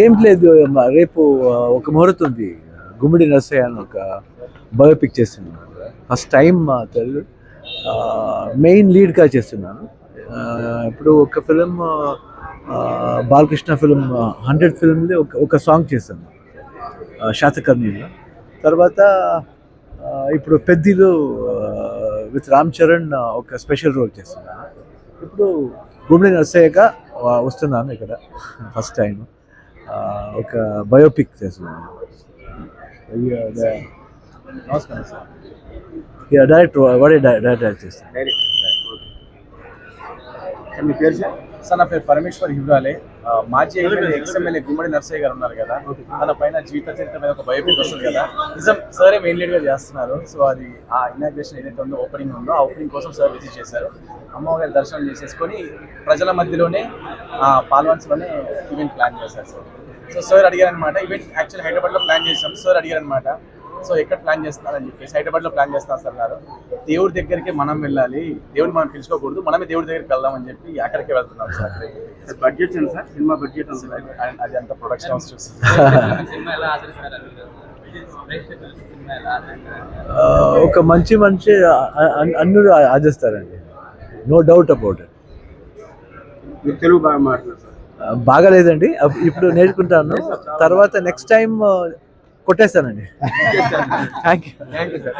ఏం లేదు రేపు ఒక ముహూర్తం ఉంది. గుమ్మిడి నర్సయ్య అని ఒక బయోపిక్ చేస్తున్నాను. ఫస్ట్ టైం మా తెలుగు మెయిన్ లీడ్గా చేస్తున్నాను. ఇప్పుడు ఒక ఫిలిం బాలకృష్ణ ఫిలిం హండ్రెడ్ ఫిలింలో ఒక ఒక సాంగ్ చేశాను. శాతకర్ణిలో. తర్వాత ఇప్పుడు పెద్దిలో విత్ రామ్ చరణ్ ఒక స్పెషల్ రోల్ చేస్తున్నాను. ఇప్పుడు గుమ్మిడి నర్సయ్యగా వస్తున్నాను ఇక్కడ? ఫస్ట్ టైం ఒక బయోపిక్ చేస్తున్నాను. నమస్కారం సార్ డైరెక్ట్ వాడే డైరెక్ట్ చేస్తాను మీ పేరు సార్? సార్ నా పేరు పరమేశ్వర్ హివ్రాలే మాజీ MLA ex MLA Gummadi Narsaiah garu ఉన్నారు కదా. తన పైన జీవిత చరిత్ర మీద ఒక బయోపిక్ వస్తుంది కదా. నిజం సరే మెయిన్ లీడ్గా చేస్తున్నారు. సో అది ఆ ఇనాగ్రేషన్ ఏదైతే ఉందో ఓపెనింగ్ ఉందో ఆ ఓపెనింగ్ కోసం సార్ విజిట్ చేశారు. అమ్మవారి దర్శనం చేసేసుకొని ప్రజల మధ్యలోనే ఆ, పాల్వంచలోనే ఈవెంట్ ప్లాన్ చేశారు సార్. సో సార్ అడిగారు అనమాట ఈవెంట్ యాక్చువల్ హైదరాబాద్లో ప్లాన్ చేసాం సార్ అడిగారు అనమాట సో ఎక్కడ ప్లాన్ చేస్తున్నారని చెప్పేసి. హైదరాబాద్లో ప్లాన్ చేస్తున్నారు సార్ అన్నారు దేవుడి దగ్గరికి మనం వెళ్ళాలి. దేవుడు మనం పిలుచుకోకూడదు. మనమే దేవుడి దగ్గరికి వెళ్దాం అని చెప్పి అక్కడికే వెళ్తున్నాం సార్. బడ్జెట్ ఎంత సార్? సినిమా బడ్జెట్ అండ్ అది అంత ప్రొడక్షన్ హౌస్ చూస్తుంది. ఒక మంచి మంచి అన్నుడు ఆదిస్తారండి no doubt about it Telugu బాగా మాట్లాడారు సార్ బాగాలేదండి. అప్- ఇప్పుడు నేర్చుకుంటాను. తర్వాత next time కొట్టేస్తానండి. Thank you thank you sir